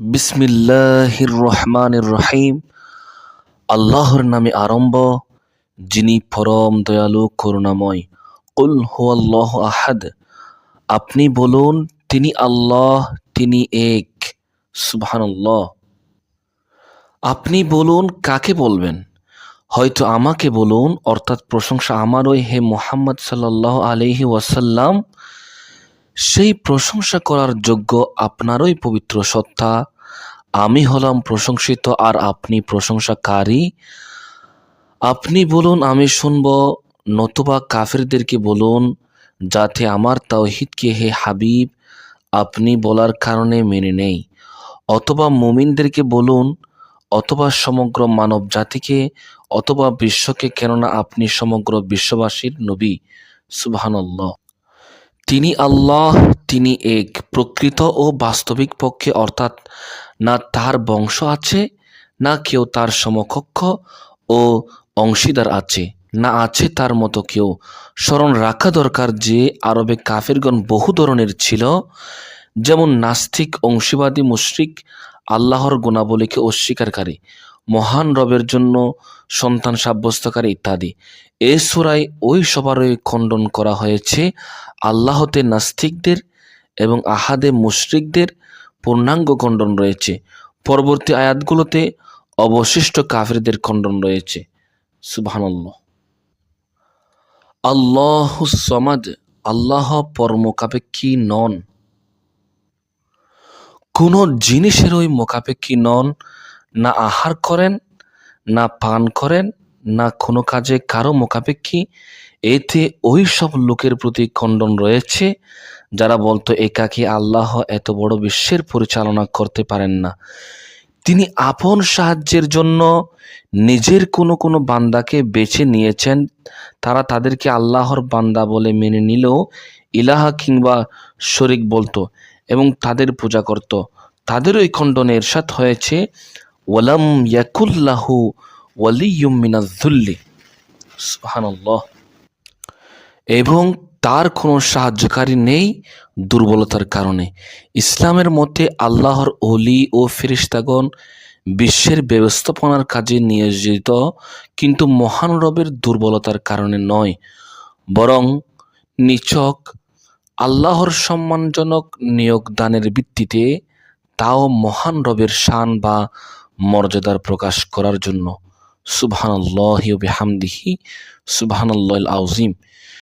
বিসমিল্লাহির রহমানির রহিম। আল্লাহর নামে আরম্ভ, যিনি পরম দয়ালু, করুণাময়। কুল হুয়াল্লাহ আহাদ। আপনি বলুন, তিনি আল্লাহ, তিনি এক। সুবহানাল্লাহ। আপনি বলুন, কাকে বলবেন? হয়তো আমাকে বলুন, অর্থাৎ প্রশংসা আমারই হে মোহাম্মদ সাল্লাহ আলহি ওয়াসাল্লাম সেই প্রশংসা করার যোগ্য আপনারই পবিত্র সত্তা। আমি হলাম প্রশংসিত আর আপনি প্রশংসাকারী। আপনি বলুন, আমি শুনব, নতুবা কাফেরদেরকে বলুন, যাতে আমার তাওহিদকে হে হাবিব, আপনি বলার কারণে মেনে নেই। অথবা মুমিনদেরকে বলুন, অথবা সমগ্র মানব জাতিকে, অথবা বিশ্বকে, কেননা আপনি সমগ্র বিশ্ববাসীর নবী। সুবহানাল্লাহ। তিনি আল্লাহ, তিনি এক প্রকৃত ও বাস্তবিক পক্ষে, অর্থাৎ না তার বংশ আছে, না কেউ তার সমকক্ষ ও অংশীদার আছে, না আছে তার মতো কেউ। স্মরণ রাখা দরকার যে আরবে কাফেরগণ বহু ধরনের ছিল, যেমন নাস্তিক, অংশীবাদী, মুশরিক, আল্লাহর গুণাবলীকে অস্বীকারী। মহান রবের জন্য সন্তান সাব্যস্তকারী ইত্যাদি। এ সুরায় ওই সবারই খণ্ডন করা হয়েছে, আল্লাহতে নাস্তিকদের এবং আহাদে মুশরিকদের পূর্ণাঙ্গ খণ্ডন রয়েছে। পরবর্তী আয়াতগুলোতে অবশিষ্ট কাফেরদের খণ্ডন রয়েছে। সুবহানাল্লাহ। আল্লাহ সমাজ আল্লাহ পরমোকাপেক্ষী নন। কোনো জিনিসেরই মোকাপেক্ষী নন না আহার করেন, না পান করেন, না কোনো কাজে কারও মোকাপেক্ষী এতে ওই সব লোকের প্রতি খণ্ডন রয়েছে, যারা বলতো একাকে আল্লাহ এত বড় বিশ্বের পরিচালনা করতে পারেন না। তিনি আপন সাহায্যের জন্য নিজের কোনো কোনো বান্দাকে বেছে নিয়েছেন। তারা তাদেরকে আল্লাহর বান্দা বলে মেনে নিলেও ইলাহা কিংবা শরিক বলতো এবং তাদের পূজা করত। তাদের ওই খণ্ডনে এরশাদ হয়েছে ওয়ালাম ইয়াকুল্লাহু ওয়ালিয়ুম মিনাজ্জুল্লি সুবহানাল্লাহ। এবং তার কোনো সাহায্যকারী নেই দুর্বলতার কারণে। ইসলামের মতে আল্লাহর অলি ও ফেরিস্তাগণ বিশ্বের ব্যবস্থাপনার কাজে নিয়োজিত, কিন্তু মহান রবের দুর্বলতার কারণে নয়, বরং নিচক আল্লাহর সম্মানজনক নিয়োগদানের ভিত্তিতে তাও মহান রবের শান বা মর্যাদার প্রকাশ করার জন্য সুবহানাল্লাহি ওয়া বিহামদিহি সুবহানাল্লাহিল আযীম।